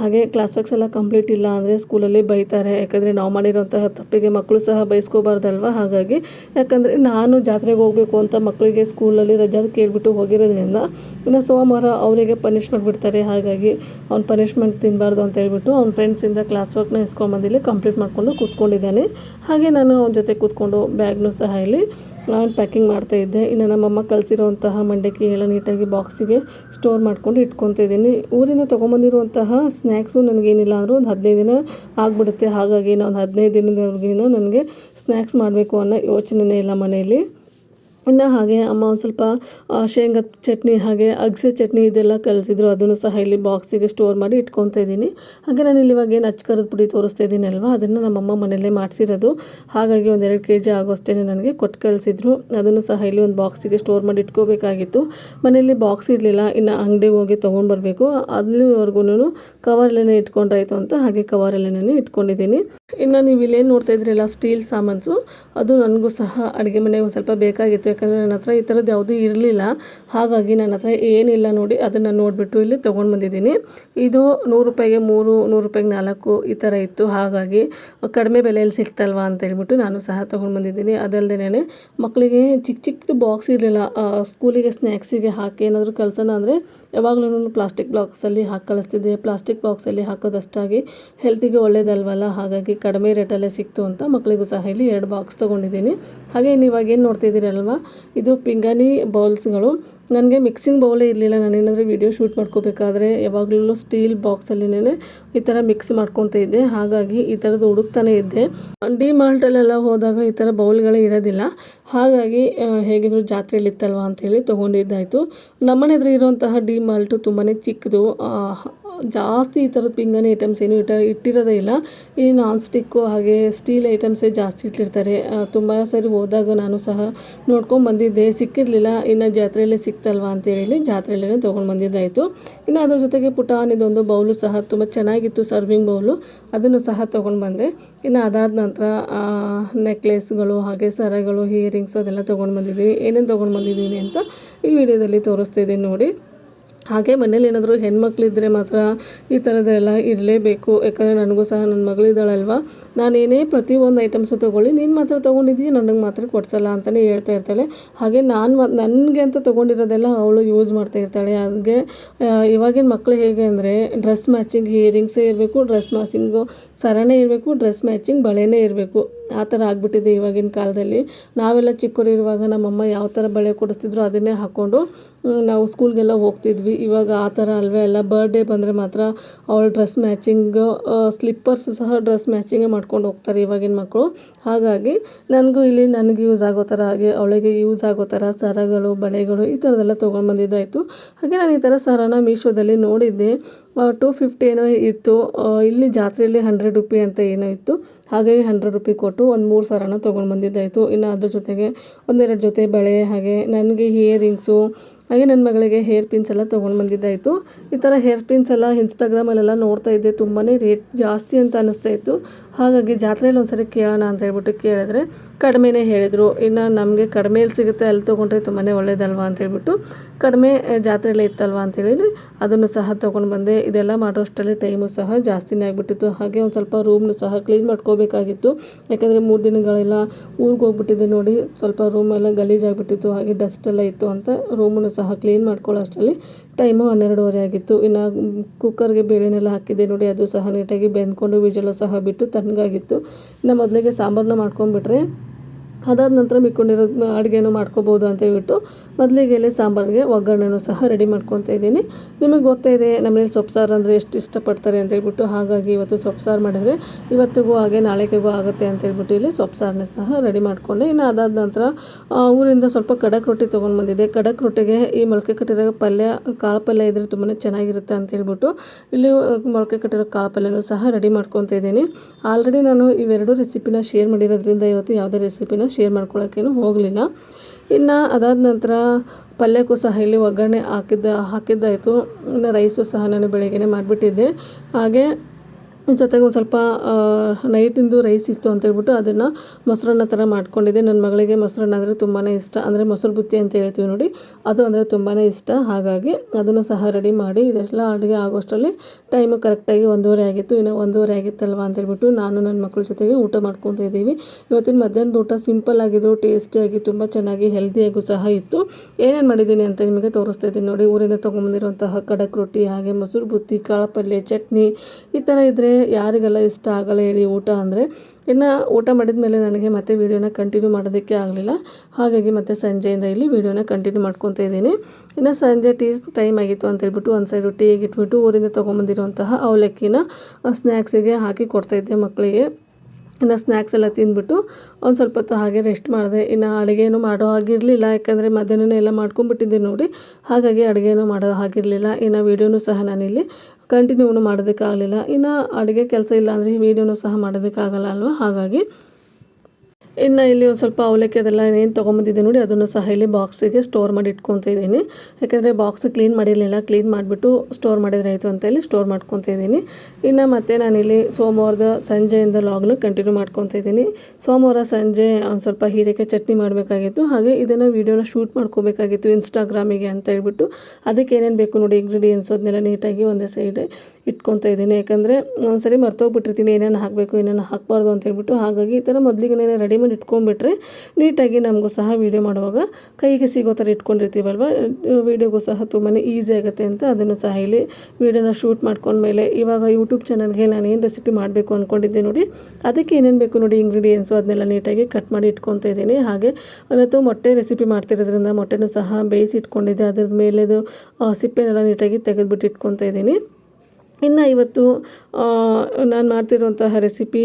ಹಾಗೆ ಕ್ಲಾಸ್ ವರ್ಕ್ಸ್ ಎಲ್ಲ ಕಂಪ್ಲೀಟ್ ಇಲ್ಲ ಅಂದರೆ ಸ್ಕೂಲಲ್ಲಿ ಬೈತಾರೆ. ಯಾಕಂದರೆ ನಾವು ಮಾಡಿರೋಂತಹ ತಪ್ಪಿಗೆ ಮಕ್ಕಳು ಸಹ ಬೈಸ್ಕೋಬಾರ್ದಲ್ವ? ಹಾಗಾಗಿ ಯಾಕಂದರೆ ನಾನು ಜಾತ್ರೆಗೆ ಹೋಗಬೇಕು ಅಂತ ಮಕ್ಕಳಿಗೆ ಸ್ಕೂಲಲ್ಲಿ ರಜಾ ಕೇಳಿಬಿಟ್ಟು ಹೋಗಿರೋದ್ರಿಂದ ಇನ್ನು ಸೋಮವಾರ ಅವರಿಗೆ ಪನಿಷ್ಮೆಂಟ್ ಬಿಡ್ತಾರೆ. ಹಾಗಾಗಿ ಅವ್ನು ಪನಿಷ್ಮೆಂಟ್ ತಿನ್ನಬಾರ್ದು ಅಂತ ಹೇಳ್ಬಿಟ್ಟು ಅವ್ನ ಫ್ರೆಂಡ್ಸಿಂದ ಕ್ಲಾಸ್ ವರ್ಕ್ನ ಇಸ್ಕೊಂಬಂದಿಲ್ಲಿ ಕಂಪ್ಲೀಟ್ ಮಾಡಿಕೊಂಡು ಕೂತ್ಕೊಂಡಿದ್ದಾನೆ. ಹಾಗೆ ನಾನು ಅವನ ಜೊತೆ ಕೂತ್ಕೊಂಡು ಬ್ಯಾಗ್ನೂ ಸಹ ಇಲ್ಲಿ ನಾನು ಪ್ಯಾಕಿಂಗ್ ಮಾಡ್ತಾ ಇದ್ದೆ. ಇನ್ನು ನಮ್ಮಮ್ಮ ಕಳಿಸಿರುವಂತಹ ಮಂಡಕ್ಕಿ ಎಲ್ಲ ನೀಟಾಗಿ ಬಾಕ್ಸಿಗೆ ಸ್ಟೋರ್ ಮಾಡ್ಕೊಂಡು ಇಟ್ಕೊತಿದ್ದೀನಿ ಊರಿಂದ ತೊಗೊಂಬಂದಿರುವಂತಹ ಸ್ನ್ಯಾಕ್ಸು ನನಗೇನಿಲ್ಲ ಅಂದರೂ ಒಂದು ಹದಿನೈದು ದಿನ ಆಗಿಬಿಡುತ್ತೆ. ಹಾಗಾಗಿ ನಾನು ಹದಿನೈದು ದಿನದವರೆಗಿನ ನನಗೆ ಸ್ನ್ಯಾಕ್ಸ್ ಮಾಡಬೇಕು ಅನ್ನೋ ಯೋಚನೆನೇ ಇಲ್ಲ ಮನೆಯಲ್ಲಿ. ಇನ್ನು ಹಾಗೆ ಅಮ್ಮ ಒಂದು ಸ್ವಲ್ಪ ಶೇಂಗದ ಶೇಂಗಾ ಚಟ್ನಿ ಹಾಗೆ ಅಗಸೆ ಚಟ್ನಿ ಇದೆಲ್ಲ ಕಲಿಸಿದ್ರು, ಅದನ್ನು ಸಹ ಇಲ್ಲಿ ಬಾಕ್ಸಿಗೆ ಸ್ಟೋರ್ ಮಾಡಿ ಇಟ್ಕೊತಾ ಇದ್ದೀನಿ. ಹಾಗೆ ನಾನು ಇಲ್ಲಿ ಇವಾಗ ಏನು ಅಚ್ಕರದ ಪುಡಿ ತೋರಿಸ್ತಾ ಇದ್ದೀನಿ ಅಲ್ವಾ ಅದನ್ನು ನಮ್ಮಮ್ಮ ಮನೆಯಲ್ಲೇ ಮಾಡಿಸಿರೋದು. ಹಾಗಾಗಿ ಒಂದು ಎರಡು ಕೆ ಜಿ ಆಗೋಷ್ಟೇ ನನಗೆ ಕೊಟ್ಟು ಕಳಿಸಿದ್ರು ಅದನ್ನು ಸಹ ಇಲ್ಲಿ ಒಂದು ಬಾಕ್ಸಿಗೆ ಸ್ಟೋರ್ ಮಾಡಿ ಇಟ್ಕೋಬೇಕಾಗಿತ್ತು. ಮನೆಯಲ್ಲಿ ಬಾಕ್ಸ್ ಇರಲಿಲ್ಲ, ಇನ್ನು ಅಂಗಡಿಗೆ ಹೋಗಿ ತೊಗೊಂಡು ಬರಬೇಕು ಅಲ್ಲಿವರೆಗೂ ಕವರಲ್ಲೇ ಇಟ್ಕೊಂಡ್ರಾಯ್ತು ಅಂತ ಹಾಗೆ ಕವರಲ್ಲೇ ಇಟ್ಕೊಂಡಿದ್ದೀನಿ. ಇನ್ನು ನೀವು ಇಲ್ಲೇನು ನೋಡ್ತಾ ಇದ್ರಲ್ಲ ಸ್ಟೀಲ್ ಸಾಮಾನ್ಸು. ಅದು ನನಗೂ ಸಹ ಅಡುಗೆ ಮನೆಗೆ ಸ್ವಲ್ಪ ಬೇಕಾಗಿತ್ತು. ಯಾಕಂದರೆ ನನ್ನ ಹತ್ರ ಈ ಥರದ್ದು ಯಾವುದೂ ಇರಲಿಲ್ಲ. ಹಾಗಾಗಿ ನನ್ನ ಹತ್ರ ಏನಿಲ್ಲ ನೋಡಿ ಅದನ್ನು ನೋಡಿಬಿಟ್ಟು ಇಲ್ಲಿ ತೊಗೊಂಡು ಬಂದಿದ್ದೀನಿ. ಇದು ನೂರು ರೂಪಾಯಿಗೆ ಮೂರು, ನೂರು ರೂಪಾಯಿಗೆ ನಾಲ್ಕು ಈ ಥರ ಇತ್ತು. ಹಾಗಾಗಿ ಕಡಿಮೆ ಬೆಲೆಯಲ್ಲಿ ಸಿಗ್ತಲ್ವಾ ಅಂತ ಹೇಳ್ಬಿಟ್ಟು ನಾನು ಸಹ ತೊಗೊಂಡು ಬಂದಿದ್ದೀನಿ. ಅದಲ್ಲದೆ ಮಕ್ಕಳಿಗೆ ಚಿಕ್ಕ ಚಿಕ್ಕದು ಬಾಕ್ಸ್ ಇರಲಿಲ್ಲ. ಸ್ಕೂಲಿಗೆ ಸ್ನ್ಯಾಕ್ಸಿಗೆ ಹಾಕಿ ಏನಾದರೂ ಕಳ್ಸೋಣ ಅಂದರೆ ಯಾವಾಗಲೂ ಪ್ಲಾಸ್ಟಿಕ್ ಬಾಕ್ಸಲ್ಲಿ ಹಾಕಿ ಕಳಿಸ್ತಿದ್ದೆ. ಪ್ಲಾಸ್ಟಿಕ್ ಬಾಕ್ಸಲ್ಲಿ ಹಾಕೋದಷ್ಟಾಗಿ ಹೆಲ್ತಿಗೆ ಒಳ್ಳೇದಲ್ವಲ್ಲ. ಹಾಗಾಗಿ ಕಡಿಮೆ ರೇಟಲ್ಲೇ ಸಿಕ್ತು ಅಂತ ಮಕ್ಕಳಿಗೂ ಸಹ ಇಲ್ಲಿ ಎರಡು ಬಾಕ್ಸ್ ತೊಗೊಂಡಿದ್ದೀನಿ. ಹಾಗೆ ನೀವಾಗೇನು ನೋಡ್ತಿದ್ದೀರಲ್ವ? ಇದು ಪಿಂಗಾಣಿ ಬೌಲ್ಸ್ಗಳು ನನಗೆ ಮಿಕ್ಸಿಂಗ್ ಬೌಲೇ ಇರಲಿಲ್ಲ. ನಾನು ಏನಾದರೂ ವಿಡಿಯೋ ಶೂಟ್ ಮಾಡ್ಕೋಬೇಕಾದ್ರೆ ಯಾವಾಗಲೂ ಸ್ಟೀಲ್ ಬಾಕ್ಸಲ್ಲಿನೇ ಈ ಥರ ಮಿಕ್ಸ್ ಮಾಡ್ಕೊತ ಇದ್ದೆ. ಹಾಗಾಗಿ ಈ ಥರದ್ದು ಹುಡುಕ್ತಾನೆ ಇದ್ದೆ. ಡಿ ಮಾಲ್ಟಲ್ಲೆಲ್ಲ ಹೋದಾಗ ಈ ಥರ ಬೌಲ್ಗಳೇ ಇರೋದಿಲ್ಲ. ಹಾಗಾಗಿ ಹೇಗಿದ್ರು ಜಾತ್ರೆಯಲ್ಲಿ ಇತ್ತಲ್ವಾ ಅಂತೇಳಿ ತೊಗೊಂಡಿದ್ದಾಯಿತು. ನಮ್ಮನೆ ಹತ್ರ ಇರುವಂತಹ ಡಿ ಮಾಲ್ಟು ತುಂಬಾ ಚಿಕ್ಕದು ಜಾಸ್ತಿ ಈ ಥರದ ಪಿಂಗಾಣಿ ಐಟಮ್ಸ್ ಏನು ಇಟ್ಟ ಇಟ್ಟಿರೋದೇ ಇಲ್ಲ. ಈ ನಾನ್ ಸ್ಟಿಕ್ಕು ಹಾಗೆ ಸ್ಟೀಲ್ ಐಟಮ್ಸೇ ಜಾಸ್ತಿ ಇಟ್ಟಿರ್ತಾರೆ. ತುಂಬ ಸರಿ ಹೋದಾಗ ನಾನು ಸಹ ನೋಡ್ಕೊಂಡು ಬಂದಿದ್ದೆ ಸಿಕ್ಕಿರಲಿಲ್ಲ. ಇನ್ನು ಜಾತ್ರೆಯಲ್ಲೇ ಸಿಕ್ತು ಸಿಕ್ತಲ್ವಾ ಅಂತೇಳಿ ಜಾತ್ರೆಯಲ್ಲೇ ತೊಗೊಂಡು ಬಂದಿದ್ದಾಯಿತು. ಇನ್ನು ಅದ್ರ ಜೊತೆಗೆ ಪುಟಾಣಿದೊಂದು ಬೌಲು ಸಹ ತುಂಬ ಚೆನ್ನಾಗಿತ್ತು ಸರ್ವಿಂಗ್ ಬೌಲು. ಅದನ್ನು ಸಹ ತೊಗೊಂಡು ಬಂದೆ. ಇನ್ನು ಅದಾದ ನಂತರ ನೆಕ್ಲೆಸ್ಗಳು ಹಾಗೆ ಸರಗಳು ಹಿಯರಿಂಗ್ಸ್ ಅದೆಲ್ಲ ತೊಗೊಂಡು ಬಂದಿದ್ದೀವಿ. ಏನೇನು ತೊಗೊಂಡು ಬಂದಿದ್ದೀನಿ ಅಂತ ಈ ವಿಡಿಯೋದಲ್ಲಿ ತೋರಿಸ್ತಿದ್ದೀನಿ ನೋಡಿ. ಹಾಗೆ ಮನೇಲಿ ಏನಾದರೂ ಹೆಣ್ಮಕ್ಳಿದ್ರೆ ಮಾತ್ರ ಈ ಥರದ್ದೆಲ್ಲ ಇರಲೇಬೇಕು. ಯಾಕಂದರೆ ನನಗೂ ಸಹ ನನ್ನ ಮಗಳಿದ್ದಾಳಲ್ವ ನಾನೇನೇ ಪ್ರತಿಯೊಂದು ಐಟಮ್ಸು ತೊಗೊಳ್ಳಿ, ನೀನು ಮಾತ್ರ ತೊಗೊಂಡಿದ್ದೀಯ ನನಗೆ ಮಾತ್ರ ಕೊಡ್ಸಲ್ಲ ಅಂತಲೇ ಹೇಳ್ತಾ ಇರ್ತಾಳೆ. ಹಾಗೆ ನಾನು ನನಗೆ ಅಂತ ತೊಗೊಂಡಿರೋದೆಲ್ಲ ಅವಳು ಯೂಸ್ ಮಾಡ್ತಾ ಇರ್ತಾಳೆ. ಹಾಗೆ ಇವಾಗಿನ ಮಕ್ಕಳು ಹೇಗೆ ಅಂದರೆ ಡ್ರೆಸ್ ಮ್ಯಾಚಿಂಗ್ ಇಯರಿಂಗ್ಸೇ ಇರಬೇಕು ಡ್ರೆಸ್ ಮ್ಯಾಚಿಂಗು ಸರನೇ ಇರಬೇಕು ಡ್ರೆಸ್ ಮ್ಯಾಚಿಂಗ್ ಬಳೆನೇ ಇರಬೇಕು. ಆ ಥರ ಆಗಿಬಿಟ್ಟಿದೆ ಇವಾಗಿನ ಕಾಲದಲ್ಲಿ. ನಾವೆಲ್ಲ ಚಿಕ್ಕವರಿರುವಾಗ ನಮ್ಮಮ್ಮ ಯಾವ ಥರ ಬಳೆ ಕೊಡಿಸ್ತಿದ್ರು ಅದನ್ನೇ ಹಾಕ್ಕೊಂಡು ನಾವು ಸ್ಕೂಲ್ಗೆಲ್ಲ ಹೋಗ್ತಿದ್ವಿ. ಇವಾಗ ಆ ಥರ ಅಲ್ವೇ ಎಲ್ಲ ಬರ್ಡೇ ಬಂದರೆ ಮಾತ್ರ ಅವಳ ಡ್ರೆಸ್ ಮ್ಯಾಚಿಂಗ್ ಸ್ಲಿಪ್ಪರ್ಸ್ ಸಹ ಡ್ರೆಸ್ ಮ್ಯಾಚಿಂಗೇ ಮಾಡ್ಕೊಂಡು ಹೋಗ್ತಾರೆ ಇವಾಗಿನ ಮಕ್ಕಳು. ಹಾಗಾಗಿ ನನಗೂ ಇಲ್ಲಿ ನನಗೆ ಯೂಸ್ ಆಗೋ ಥರ, ಹಾಗೆ ಅವಳಿಗೆ ಯೂಸ್ ಆಗೋ ಥರ ಸರಗಳು, ಬಳೆಗಳು ಈ ಥರದ್ದೆಲ್ಲ ತೊಗೊಂಡು ಬಂದಿದ್ದಾಯಿತು ಹಾಗೆ ನಾನು ಈ ಥರ ಸರನ ಮೀಶೋದಲ್ಲಿ ನೋಡಿದ್ದೆ. ಟೂ ಫಿಫ್ಟಿ ಏನೋ ಇತ್ತು ಇಲ್ಲಿ ಜಾತ್ರೆಯಲ್ಲಿ ಹಂಡ್ರೆಡ್ ರುಪಿ ಅಂತ ಏನೋ ಇತ್ತು. ಹಾಗಾಗಿ ಹಂಡ್ರೆಡ್ ರುಪಿ ಕೊಟ್ಟು ಒಂದು ಮೂರು ಸರನ ತೊಗೊಂಡು ಬಂದಿದ್ದಾಯಿತು. ಇನ್ನು ಅದ್ರ ಜೊತೆಗೆ ಒಂದೆರಡು ಜೊತೆ ಬಳೆ, ಹಾಗೆ ನನಗೆ ಇಯರಿಂಗ್ಸು ಹಾಗೆ ನನ್ನ ಮಗಳಿಗೆ ಹೇರ್ ಪಿನ್ಸ್ ಎಲ್ಲ ತೊಗೊಂಡು ಬಂದಿದ್ದಾಯಿತು. ಈ ಥರ ಹೇರ್ ಪಿನ್ಸ್ ಎಲ್ಲ ಇನ್ಸ್ಟಾಗ್ರಾಮಲ್ಲೆಲ್ಲ ನೋಡ್ತಾ ಇದ್ದೆ ತುಂಬಾ ರೇಟ್ ಜಾಸ್ತಿ ಅಂತ ಅನ್ನಿಸ್ತಾ ಇತ್ತು. ಹಾಗಾಗಿ ಜಾತ್ರೆಯಲ್ಲಿ ಒಂದ್ಸರಿ ಕೇಳೋಣ ಅಂತ ಹೇಳ್ಬಿಟ್ಟು ಕೇಳಿದ್ರೆ ಕಡಿಮೆನೇ ಹೇಳಿದರು. ಇನ್ನು ನಮಗೆ ಕಡಿಮೆಯಲ್ಲಿ ಸಿಗುತ್ತೆ ಅಲ್ಲಿ ತೊಗೊಂಡ್ರೆ ತುಂಬಾ ಒಳ್ಳೇದಲ್ವಾ ಅಂತ ಹೇಳ್ಬಿಟ್ಟು ಕಡಿಮೆ ಜಾತ್ರೆಯಲ್ಲಿ ಇತ್ತಲ್ವ ಅಂತೇಳಿ ಅದನ್ನು ಸಹ ತೊಗೊಂಡು ಬಂದೆ. ಇದೆಲ್ಲ ಮಾಡೋಷ್ಟರಲ್ಲಿ ಟೈಮು ಸಹ ಜಾಸ್ತಿನೇ ಆಗಿಬಿಟ್ಟಿತ್ತು. ಹಾಗೆ ಒಂದು ಸ್ವಲ್ಪ ರೂಮ್ನು ಸಹ ಕ್ಲೀನ್ ಮಾಡ್ಕೋಬೇಕಾಗಿತ್ತು. ಯಾಕೆಂದರೆ ಮೂರು ದಿನಗಳೆಲ್ಲ, ಊರಿಗೆ ಹೋಗ್ಬಿಟ್ಟಿದ್ದೆ ನೋಡಿ, ಸ್ವಲ್ಪ ರೂಮೆಲ್ಲ ಗಲೀಜಾಗಿಬಿಟ್ಟಿತ್ತು. ಹಾಗೆ ಡಸ್ಟ್ ಎಲ್ಲ ಇತ್ತು ಅಂತ ರೂಮನ್ನು ಸಹ ಕ್ಲೀನ್ ಮಾಡ್ಕೊಳ್ಳೋ ಅಷ್ಟರಲ್ಲಿ ಟೈಮು ಹನ್ನೆರಡುವರೆ ಆಗಿತ್ತು. ಇನ್ನು ಕುಕ್ಕರ್ಗೆ ಬೇಳೆನೆಲ್ಲ ಹಾಕಿದ್ದೆ ನೋಡಿ, ಅದು ಸಹ ನೀಟಾಗಿ ಬೆಂದ್ಕೊಂಡು ವಿಜಲು ಸಹ ಬಿಟ್ಟು ತಣ್ಣಗಾಗಿತ್ತು. ಇನ್ನು ಮೊದಲಿಗೆ ಸಾಂಬಾರನ್ನ ಮಾಡ್ಕೊಂಡ್ಬಿಟ್ರೆ ಅದಾದ ನಂತರ ಮಿಕ್ಕೊಂಡಿರೋ ಅಡುಗೆನೂ ಮಾಡ್ಕೋಬೋದು ಅಂತ ಹೇಳ್ಬಿಟ್ಟು ಮೊದಲಿಗೆ ಎಲೆ ಸಾಂಬಾರಿಗೆ ಒಗ್ಗರಣೆನೂ ಸಹ ರೆಡಿ ಮಾಡ್ಕೊತಾ ಇದ್ದೀನಿ. ನಿಮಗೆ ಗೊತ್ತೇ ಇದೆ, ನಮ್ಮನೇಲಿ ಸೊಪ್ಪು ಸಾರು ಅಂದರೆ ಎಷ್ಟು ಇಷ್ಟಪಡ್ತಾರೆ ಅಂತ ಹೇಳ್ಬಿಟ್ಟು ಹಾಗಾಗಿ ಇವತ್ತು ಸೊಪ್ಪು ಸಾರು ಮಾಡಿದರೆ ಇವತ್ತಿಗೂ ಹಾಗೆ ನಾಳೆಗೆಗೂ ಆಗುತ್ತೆ ಅಂತ ಹೇಳ್ಬಿಟ್ಟು ಇಲ್ಲಿ ಸೊಪ್ಪು ಸಾರನ್ನ ಸಹ ರೆಡಿ ಮಾಡಿಕೊಂಡೆ. ಇನ್ನು ಅದಾದ ನಂತರ ಊರಿಂದ ಸ್ವಲ್ಪ ಕಡಕ್ ರೊಟ್ಟಿ ತೊಗೊಂಡು ಬಂದಿದ್ದೆ. ಕಡಕ್ ರೊಟ್ಟಿಗೆ ಈ ಮೊಳಕೆ ಕಟ್ಟಿರೋ ಪಲ್ಯ, ಕಾಳು ಪಲ್ಯ ಇದ್ದರೆ ತುಂಬಾ ಚೆನ್ನಾಗಿರುತ್ತೆ ಅಂತ ಹೇಳ್ಬಿಟ್ಟು ಇಲ್ಲಿ ಮೊಳಕೆ ಕಟ್ಟಿರೋ ಕಾಳು ಪಲ್ಯನೂ ಸಹ ರೆಡಿ ಮಾಡ್ಕೊತಾ ಇದ್ದೀನಿ. ಆಲ್ರೆಡಿ ನಾನು ಇವೆರಡು ರೆಸಿಪಿನ ಶೇರ್ ಮಾಡಿರೋದ್ರಿಂದ ಇವತ್ತು ಯಾವುದೇ ರೆಸಿಪಿನ ಶೇರ್ ಮಾಡ್ಕೊಳ್ಳೋಕ್ಕೇನು ಹೋಗಲಿಲ್ಲ. ಇನ್ನು ಅದಾದ ನಂತರ ಪಲ್ಯಕ್ಕೂ ಸಹ ಇಲ್ಲಿ ಒಗ್ಗರಣೆ ಹಾಕಿದ್ದ, ಹಾಕಿದ್ದಾಯಿತು. ಇನ್ನು ರೈಸು ಸಹ ನಾನು ಬೆಳಗ್ಗೆನೇ ಮಾಡಿಬಿಟ್ಟಿದ್ದೆ. ಹಾಗೆ ಜೊತೆಗೆ ಒಂದು ಸ್ವಲ್ಪ ನೈಟಿಂದು ರೈಸ್ ಇತ್ತು ಅಂತ ಹೇಳ್ಬಿಟ್ಟು ಅದನ್ನು ಮೊಸರನ್ನ ಥರ ಮಾಡ್ಕೊಂಡಿದ್ದೆ. ನನ್ನ ಮಗಳಿಗೆ ಮೊಸರನ್ನ ಅಂದರೆ ತುಂಬಾ ಇಷ್ಟ. ಅಂದರೆ ಮೊಸರು ಬುತ್ತಿ ಅಂತ ಹೇಳ್ತೀವಿ ನೋಡಿ. ಅದು ಅಂದರೆ ತುಂಬಾ ಇಷ್ಟ. ಹಾಗಾಗಿ ಅದನ್ನು ಸಹ ರೆಡಿ ಮಾಡಿ ಇದೆಲ್ಲ ಅಡುಗೆ ಆಗೋಷ್ಟರಲ್ಲಿ ಟೈಮು ಕರೆಕ್ಟಾಗಿ ಒಂದೂವರೆ ಆಗಿತ್ತು. ಇನ್ನು ಒಂದೂವರೆ ಆಗಿತ್ತಲ್ವ ಅಂತ ಹೇಳ್ಬಿಟ್ಟು ನಾನು ನನ್ನ ಮಕ್ಕಳ ಜೊತೆಗೆ ಊಟ ಮಾಡ್ಕೊತಾ ಇದ್ದೀವಿ. ಇವತ್ತಿನ ಮಧ್ಯಾಹ್ನದ ಊಟ ಸಿಂಪಲ್ ಆಗಿದ್ರು ಟೇಸ್ಟಿಯಾಗಿ ತುಂಬ ಚೆನ್ನಾಗಿ ಹೆಲ್ದಿಯಾಗೂ ಸಹ ಇತ್ತು. ಏನೇನು ಮಾಡಿದ್ದೀನಿ ಅಂತ ನಿಮಗೆ ತೋರಿಸ್ತಾ ಇದ್ದೀನಿ ನೋಡಿ. ಊರಿಂದ ತೊಗೊಂಬಂದಿರುವಂತಹ ಕಡಕ್ ರೊಟ್ಟಿ, ಹಾಗೆ ಮೊಸರು ಬುತ್ತಿ, ಕಾಳು ಪಲ್ಯ, ಚಟ್ನಿ ಈ ಥರ ಇದ್ದರೆ ಯಾರಿಗೆಲ್ಲ ಇಷ್ಟ ಆಗಲ್ಲ ಹೇಳಿ ಊಟ ಅಂದರೆ, ಇನ್ನು ಊಟ ಮಾಡಿದ ಮೇಲೆ ನನಗೆ ಮತ್ತೆ ವೀಡಿಯೋನ ಕಂಟಿನ್ಯೂ ಮಾಡೋದಕ್ಕೆ ಆಗಲಿಲ್ಲ. ಹಾಗಾಗಿ ಮತ್ತೆ ಸಂಜೆಯಿಂದ ಇಲ್ಲಿ ವೀಡಿಯೋನ ಕಂಟಿನ್ಯೂ ಮಾಡ್ಕೊತಾ ಇದ್ದೀನಿ. ಇನ್ನು ಸಂಜೆ ಟೀ ಟೈಮ್ ಆಗಿತ್ತು ಅಂತ ಹೇಳ್ಬಿಟ್ಟು ಒಂದು ಸೈಡು ಟೀಗೆ ಇಟ್ಬಿಟ್ಟು ಊರಿಂದ ತೊಗೊಂಬಂದಿರುವಂತಹ ಅವಲಕ್ಕಿನ ಸ್ನ್ಯಾಕ್ಸಿಗೆ ಹಾಕಿ ಕೊಡ್ತಾಯಿದ್ದೆ ಮಕ್ಕಳಿಗೆ. ಇನ್ನು ಸ್ನ್ಯಾಕ್ಸ್ ಎಲ್ಲ ತಿಂದ್ಬಿಟ್ಟು ಒಂದು ಸ್ವಲ್ಪ ಹೊತ್ತು ಹಾಗೆ ರೆಸ್ಟ್ ಮಾಡಿದೆ. ಇನ್ನು ಏನು ಮಾಡೋ ಹಾಗಿರಲಿಲ್ಲ, ಯಾಕಂದರೆ ಮಧ್ಯಾಹ್ನ ಎಲ್ಲ ಮಾಡ್ಕೊಂಬಿಟ್ಟಿದ್ದೆ ನೋಡಿ. ಹಾಗಾಗಿ ಅಡುಗೆನೂ ಮಾಡೋ ಹಾಗಿರಲಿಲ್ಲ. ಇನ್ನು ವೀಡಿಯೋನೂ ಸಹ ನಾನಿಲ್ಲಿ ಕಂಟಿನ್ಯೂನು ಮಾಡೋದಕ್ಕಾಗಲಿಲ್ಲ. ಇನ್ನು ಅಡುಗೆ ಕೆಲಸ ಇಲ್ಲ ಅಂದರೆ ವೀಡಿಯೋನೂ ಸಹ ಮಾಡೋದಕ್ಕಾಗಲ್ಲ ಅಲ್ವಾ? ಹಾಗಾಗಿ ಇನ್ನು ಇಲ್ಲಿ ಒಂದು ಸ್ವಲ್ಪ ಅವಲಕ್ಕಿ ಅದೆಲ್ಲ ಏನು ತೊಗೊಂಬಂದಿದ್ದೆ ನೋಡಿ, ಅದನ್ನು ಸಹ ಇಲ್ಲಿ ಬಾಕ್ಸಿಗೆ ಸ್ಟೋರ್ ಮಾಡಿ ಇಟ್ಕೊತಿದ್ದೀನಿ ಯಾಕೆಂದರೆ ಬಾಕ್ಸ್ ಕ್ಲೀನ್ ಮಾಡಿರಲಿಲ್ಲ ಕ್ಲೀನ್ ಮಾಡಿಬಿಟ್ಟು ಸ್ಟೋರ್ ಮಾಡಿದ್ರೆ ಆಯಿತು ಅಂತ ಹೇಳಿ ಸ್ಟೋರ್ ಮಾಡ್ಕೊತಿದ್ದೀನಿ ಇನ್ನು ಮತ್ತೆ ನಾನಿಲ್ಲಿ ಸೋಮವಾರದ ಸಂಜೆಯಿಂದ ಲಾಗ್ನ ಕಂಟಿನ್ಯೂ ಇದ್ದೀನಿ. ಸೋಮವಾರ ಸಂಜೆ ಒಂದು ಸ್ವಲ್ಪ ಹೀರೆಕಾಯಿ ಚಟ್ನಿ ಮಾಡಬೇಕಾಗಿತ್ತು. ಹಾಗೆ ಇದನ್ನು ವೀಡಿಯೋನ ಶೂಟ್ ಮಾಡ್ಕೋಬೇಕಾಗಿತ್ತು ಇನ್ಸ್ಟಾಗ್ರಾಮಿಗೆ ಅಂತ ಹೇಳ್ಬಿಟ್ಟು. ಅದಕ್ಕೆ ಏನೇನು ಬೇಕು ನೋಡಿ ಇಂಗ್ರೀಡಿಯೆಂಟ್ಸ್ ಅದನ್ನೆಲ್ಲ ನೀಟಾಗಿ ಒಂದೇ ಸೈಡ್ ಇಟ್ಕೊತ ಇದ್ದೀನಿ. ಯಾಕಂದರೆ ಒಂದ್ಸರಿ ಮರ್ತೋಗ್ಬಿಟ್ಟಿರ್ತೀನಿ, ಏನೇನು ಹಾಕಬೇಕು, ಏನೇನು ಹಾಕಬಾರ್ದು ಅಂತ ಹೇಳ್ಬಿಟ್ಟು ಹಾಗಾಗಿ ಈ ಥರ ಮೊದಲಿಗೆ ರೆಡಿ ಮಾಡಿ ಇಟ್ಕೊಂಡ್ಬಿಟ್ರೆ ನೀಟಾಗಿ ನಮಗೂ ಸಹ ವೀಡಿಯೋ ಮಾಡುವಾಗ ಕೈಗೆ ಸಿಗೋ ಥರ ಇಟ್ಕೊಂಡಿರ್ತೀವಲ್ವ? ವೀಡಿಯೋಗೂ ಸಹ ತುಂಬಾ ಈಸಿ ಆಗುತ್ತೆ ಅಂತ ಅದನ್ನು ಸಹ ಇಲ್ಲಿ ವೀಡಿಯೋನ ಶೂಟ್ ಮಾಡ್ಕೊಂಡ್ಮೇಲೆ ಇವಾಗ ಯೂಟ್ಯೂಬ್ ಚಾನಲ್ಗೆ ನಾನು ಏನು ರೆಸಿಪಿ ಮಾಡಬೇಕು ಅಂದ್ಕೊಂಡಿದ್ದೆ ನೋಡಿ, ಅದಕ್ಕೆ ಏನೇನು ಬೇಕು ನೋಡಿ ಇಂಗ್ರೀಡಿಯೆಂಟ್ಸು ಅದನ್ನೆಲ್ಲ ನೀಟಾಗಿ ಕಟ್ ಮಾಡಿ ಇಟ್ಕೊತಾ ಇದ್ದೀನಿ. ಹಾಗೆ ಇವತ್ತು ಮೊಟ್ಟೆ ರೆಸಿಪಿ ಮಾಡ್ತಿರೋದ್ರಿಂದ ಮೊಟ್ಟೆನೂ ಸಹ ಬೇಯಿಸಿ ಇಟ್ಕೊಂಡಿದ್ದೆ. ಅದ್ರ ಮೇಲೆದು ಸಿಪ್ಪೆನೆಲ್ಲ ನೀಟಾಗಿ ತೆಗೆದುಬಿಟ್ಟು ಇಟ್ಕೊತಾ ಇದ್ದೀನಿ. ಇನ್ನು ಇವತ್ತು ನಾನು ಮಾಡ್ತಿರುವಂತಹ ರೆಸಿಪಿ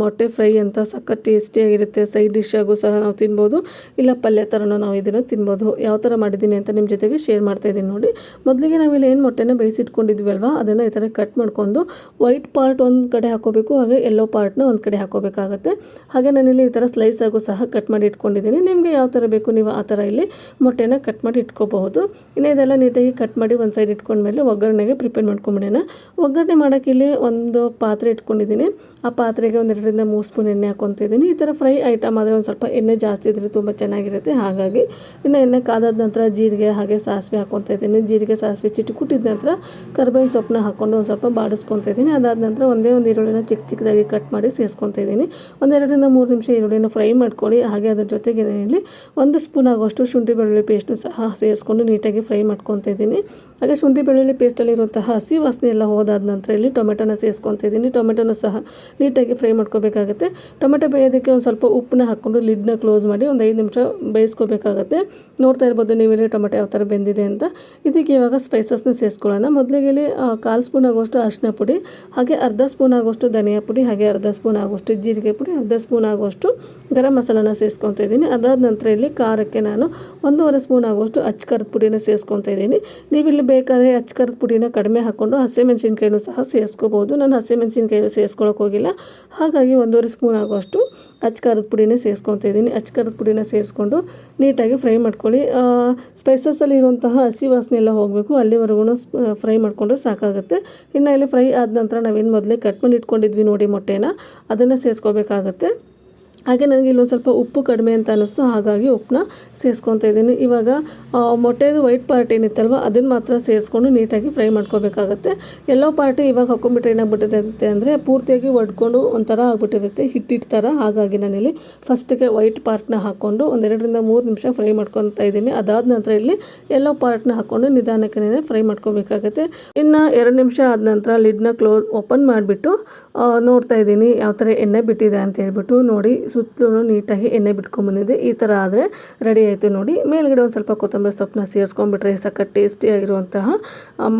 ಮೊಟ್ಟೆ ಫ್ರೈ ಅಂತ ಸಖತ್ ಟೇಸ್ಟಿಯಾಗಿರುತ್ತೆ ಸೈಡ್ ಡಿಶ್ಶಾಗೂ ಸಹ ನಾವು ತಿನ್ಬೋದು. ಇಲ್ಲ ಪಲ್ಯ ಥರನೂ ನಾವು ಇದನ್ನು ತಿನ್ಬೋದು. ಯಾವ ಥರ ಮಾಡಿದ್ದೀನಿ ಅಂತ ನಿಮ್ಮ ಜೊತೆಗೆ ಶೇರ್ ಮಾಡ್ತಾಯಿದ್ದೀನಿ ನೋಡಿ. ಮೊದಲಿಗೆ ನಾವಿಲ್ಲಿ ಏನು ಮೊಟ್ಟೆನ ಬೇಯಿಸಿಟ್ಕೊಂಡಿದ್ವಿ ಅಲ್ವಾ? ಅದನ್ನು ಈ ಥರ ಕಟ್ ಮಾಡ್ಕೊಂಡು ವೈಟ್ ಪಾರ್ಟ್ ಒಂದು ಕಡೆ ಹಾಕೋಬೇಕು, ಹಾಗೆ ಎಲ್ಲೋ ಪಾರ್ಟ್ನ ಒಂದು ಕಡೆ ಹಾಕೋಬೇಕಾಗತ್ತೆ. ಹಾಗೆ ನಾನಿಲ್ಲಿ ಈ ಥರ ಸ್ಲೈಸ್ ಆಗು ಸಹ ಕಟ್ ಮಾಡಿ ಇಟ್ಕೊಂಡಿದ್ದೀನಿ. ನಿಮಗೆ ಯಾವ ಥರ ಬೇಕು ನೀವು ಆ ಥರ ಇಲ್ಲಿ ಮೊಟ್ಟೆನ ಕಟ್ ಮಾಡಿ ಇಟ್ಕೋಬಹುದು. ಇನ್ನು ಇದೆಲ್ಲ ನೀಟಾಗಿ ಕಟ್ ಮಾಡಿ ಒಂದು ಸೈಡ್ ಇಟ್ಕೊಂಡ್ಮೇಲೆ ಒಗ್ಗರಣೆಗೆ ಪ್ರಿಪೇರ್ ಮಾಡ್ಕೊಂಬಿಡೋಣ. ಒಗ್ಗರಣೆ ಮಾಡೋಕ್ಕೆ ಇಲ್ಲಿ ಒಂದು ಪಾತ್ರೆ ಇಟ್ಕೊಂಡಿದ್ದೀನಿ. ಆ ಪಾತ್ರೆಗೆ ಒಂದು ಎರಡರಿಂದ ಮೂರು ಸ್ಪೂನ್ ಎಣ್ಣೆ ಹಾಕ್ಕೊತಿದ್ದೀನಿ ಈ ಥರ ಫ್ರೈ ಐಟಮ್ ಆದರೆ ಒಂದು ಸ್ವಲ್ಪ ಎಣ್ಣೆ ಜಾಸ್ತಿ ಇದ್ದರೆ ತುಂಬ ಚೆನ್ನಾಗಿರುತ್ತೆ. ಹಾಗಾಗಿ ಇನ್ನು ಎಣ್ಣೆ ಕಾದಾದ ನಂತರ ಜೀರಿಗೆ ಹಾಗೆ ಸಾಸಿವೆ ಹಾಕ್ಕೊತಾ ಇದ್ದೀನಿ. ಜೀರಿಗೆ, ಸಾಸಿವೆ ಚಿಟುಕುಟ್ಟಿದ ನಂತರ ಕರ್ಬೇವಿನ ಸೊಪ್ಪನ್ನ ಹಾಕ್ಕೊಂಡು ಒಂದು ಸ್ವಲ್ಪ ಬಾಡಿಸ್ಕೊತಾ ಇದ್ದೀನಿ. ಅದಾದ ನಂತರ ಒಂದೇ ಒಂದು ಈರುಳ್ಳಿನ ಚಿಕ್ಕ ಚಿಕ್ಕದಾಗಿ ಕಟ್ ಮಾಡಿ ಸೇರಿಸ್ಕೊತಾ ಇದ್ದೀನಿ. ಒಂದೆರಡರಿಂದ ಮೂರು ನಿಮಿಷ ಈರುಳ್ಳಿನ ಫ್ರೈ ಮಾಡ್ಕೊಳ್ಳಿ. ಹಾಗೆ ಅದ್ರ ಜೊತೆಗೆ ಇಲ್ಲಿ ಒಂದು ಸ್ಪೂನ್ ಆಗೋಷ್ಟು ಶುಂಠಿ ಬೆಳ್ಳುಳ್ಳಿ ಪೇಸ್ಟ್ನು ಸಹ ಸೇರಿಸ್ಕೊಂಡು ನೀಟಾಗಿ ಫ್ರೈ ಮಾಡ್ಕೊತಾ ಇದ್ದೀನಿ. ಹಾಗೆ ಶುಂಠಿ ಬೆಳ್ಳುಳ್ಳಿ ಪೇಸ್ಟಲ್ಲಿರುವಂತಹ ಹಸಿ ವಾಸನೆ ಎಲ್ಲ ಹೋದಾದ ನಂತರ ಇಲ್ಲಿ ಟೊಮೆಟೊನ ಸೇರಿಸ್ಕೊತಾ ಇದ್ದೀನಿ. ಟೊಮೆಟೊನ ಸಹ ನೀಟಾಗಿ ಫ್ರೈ ಮಾಡ್ಕೋಬೇಕಾಗುತ್ತೆ. ಟೊಮೆಟೊ ಬೇಯೋದಕ್ಕೆ ಒಂದು ಸ್ವಲ್ಪ ಉಪ್ಪನ್ನ ಹಾಕ್ಕೊಂಡು ಲಿಡ್ನ ಕ್ಲೋಸ್ ಮಾಡಿ ಒಂದು ಐದು ನಿಮಿಷ ಬೇಯಿಸ್ಕೋಬೇಕಾಗತ್ತೆ. ನೋಡ್ತಾ ಇರ್ಬೋದು ನೀವಿಲ್ಲಿ ಟೊಮೆಟೊ ಯಾವ ಥರ ಬೆಂದಿದೆ ಅಂತ. ಇದಕ್ಕೆ ಇವಾಗ ಸ್ಪೈಸಸ್ನ ಸೇರಿಸ್ಕೊಳ್ಳೋಣ. ಮೊದಲಿಗೆ ಇಲ್ಲಿ ಕಾಲು ಸ್ಪೂನ್ ಆಗೋಷ್ಟು ಅರಿಶಿನ ಪುಡಿ, ಹಾಗೆ ಅರ್ಧ ಸ್ಪೂನ್ ಆಗೋಷ್ಟು ಧನಿಯಾ ಪುಡಿ, ಹಾಗೆ ಅರ್ಧ ಸ್ಪೂನ್ ಆಗೋಷ್ಟು ಜೀರಿಗೆ ಪುಡಿ, ಅರ್ಧ ಸ್ಪೂನ್ ಆಗೋಷ್ಟು ಗರಂ ಮಸಾಲನ ಸೇರಿಸ್ಕೊತಾ ಇದ್ದೀನಿ. ಅದಾದ ನಂತರ ಇಲ್ಲಿ ಖಾರಕ್ಕೆ ನಾನು ಒಂದೂವರೆ ಸ್ಪೂನ್ ಆಗೋಷ್ಟು ಅಚ್ಕರದ ಪುಡಿನ ಸೇರಿಸ್ಕೊತಾ ಇದ್ದೀನಿ. ನೀವಿಲ್ಲಿ ಬೇಕಾದರೆ ಅಚ್ಕರದ ಪುಡಿನ ಕಡಿಮೆ ಹಾಕ್ಕೊಂಡು ಹಸಿಮೆಣಸಿನ್ಕಾಯಿನೂ ಸಹ ಸೇರಿಸ್ಕೋಬೋದು. ನಾನು ಹಸಿಮೆಣಸಿನ್ಕಾಯಿನೂ ಸೇರಿಸ್ಕೊಳಕ್ಕೆ ಹೋಗಿಲ್ಲ. ಹಾಗಾಗಿ ಒಂದೂವರೆ ಸ್ಪೂನ್ ಆಗೋಷ್ಟು ಅಚ್ಕಾರದ ಪುಡಿನೇ ಸೇರಿಸ್ಕೊತಾ ಇದ್ದೀನಿ. ಅಚ್ಕಾರದ ಪುಡಿನ ಸೇರಿಸ್ಕೊಂಡು ನೀಟಾಗಿ ಫ್ರೈ ಮಾಡ್ಕೊಳ್ಳಿ. ಸ್ಪೈಸಸಲ್ಲಿ ಇರುವಂತಹ ಹಸಿ ವಾಸನೆ ಎಲ್ಲ ಹೋಗಬೇಕು. ಅಲ್ಲಿವರೆಗೂ ಫ್ರೈ ಮಾಡಿಕೊಂಡ್ರೆ ಸಾಕಾಗುತ್ತೆ. ಇನ್ನು ಇಲ್ಲಿ ಫ್ರೈ ಆದ ನಂತರ ನಾವೇನು ಮೊದಲೇ ಕಟ್ ಮಾಡಿ ಇಟ್ಕೊಂಡಿದ್ವಿ ನೋಡಿ ಮೊಟ್ಟೆನ. ಅದನ್ನು ಸೇರಿಸ್ಕೋಬೇಕಾಗತ್ತೆ. ಹಾಗೆ ನನಗೆ ಇಲ್ಲೊಂದು ಸ್ವಲ್ಪ ಉಪ್ಪು ಕಡಿಮೆ ಅಂತ ಅನ್ನಿಸ್ತು. ಹಾಗಾಗಿ ಉಪ್ಪನ್ನ ಸೇರಿಸ್ಕೊತಾ ಇದ್ದೀನಿ. ಇವಾಗ ಮೊಟ್ಟೆದು ವೈಟ್ ಪಾರ್ಟ್ ಏನಿತ್ತಲ್ವ, ಅದನ್ನು ಮಾತ್ರ ಸೇರಿಸ್ಕೊಂಡು ನೀಟಾಗಿ ಫ್ರೈ ಮಾಡ್ಕೋಬೇಕಾಗತ್ತೆ. ಎಲ್ಲೋ ಪಾರ್ಟಿ ಇವಾಗ ಹಾಕೊಂಡ್ಬಿಟ್ರೆ ಏನಾಗ್ಬಿಟ್ಟಿರುತ್ತೆ ಅಂದರೆ, ಪೂರ್ತಿಯಾಗಿ ಒಡ್ಕೊಂಡು ಒಂಥರ ಆಗ್ಬಿಟ್ಟಿರುತ್ತೆ ಹಿಟ್ಟಿಟ್ಟು ಥರ ಹಾಗಾಗಿ ನಾನಿಲ್ಲಿ ಫಸ್ಟಿಗೆ ವೈಟ್ ಪಾರ್ಟ್ನ ಹಾಕ್ಕೊಂಡು ಒಂದೆರಡರಿಂದ ಮೂರು ನಿಮಿಷ ಫ್ರೈ ಮಾಡ್ಕೊತಾ ಇದ್ದೀನಿ. ಅದಾದ ನಂತರ ಇಲ್ಲಿ ಎಲ್ಲೋ ಪಾರ್ಟ್ನ ಹಾಕ್ಕೊಂಡು ನಿಧಾನಕ್ಕೆ ಫ್ರೈ ಮಾಡ್ಕೋಬೇಕಾಗತ್ತೆ. ಇನ್ನು ಎರಡು ನಿಮಿಷ ಆದ ನಂತರ ಲಿಡ್ನ ಕ್ಲೋಸ್ ಓಪನ್ ಮಾಡಿಬಿಟ್ಟು ನೋಡ್ತಾ ಇದ್ದೀನಿ ಯಾವ ಥರ ಎಣ್ಣೆ ಬಿಟ್ಟಿದೆ ಅಂತ ಹೇಳ್ಬಿಟ್ಟು ನೋಡಿ ಸುತ್ತಲೂ ನೀಟಾಗಿ ಎಣ್ಣೆ ಬಿಟ್ಕೊಂಬಂದಿದೆ ಈ ಥರ ಆದರೆ ರೆಡಿ ಆಯಿತು ನೋಡಿ. ಮೇಲ್ಗಡೆ ಒಂದು ಸ್ವಲ್ಪ ಕೊತ್ತಂಬರಿ ಸೊಪ್ಪನ್ನ ಸೇರಿಸ್ಕೊಂಡ್ಬಿಟ್ರೆ ಸಖತ್ ಟೇಸ್ಟಿಯಾಗಿರುವಂತಹ